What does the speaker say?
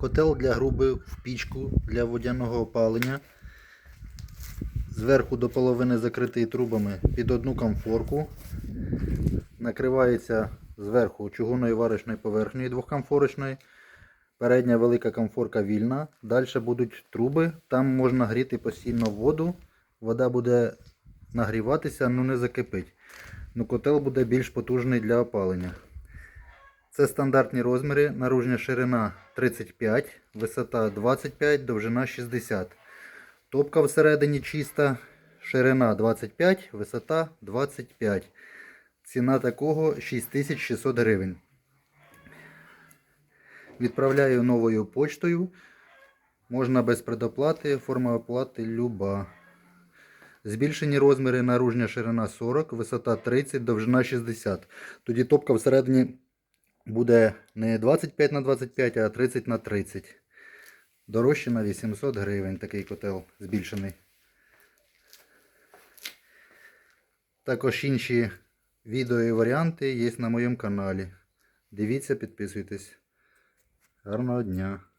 Котел для груби в пічку для водяного опалення. Зверху до половини закритий трубами під одну комфорку. Накривається зверху чугунною варочною поверхнею двохкомфорочною. Передня велика комфорка вільна. Далі будуть труби. Там можна гріти постійно воду. Вода буде нагріватися, ну не закипить. Ну, котел буде більш потужний для опалення. Це стандартні розміри. Наружня ширина 35, висота 25, довжина 60. Топка всередині чиста, ширина 25, висота 25. Ціна такого 6600 гривень. Відправляю новою почтою. Можна без предоплати, форма оплати люба. Збільшені розміри наружня ширина 40, висота 30, довжина 60. Тоді топка всередині буде не 25 на 25, а 30 на 30. Дорожче на 800 гривень такий котел збільшений. Також інші відео і варіанти є на моєму каналі. Дивіться, підписуйтесь. Гарного дня!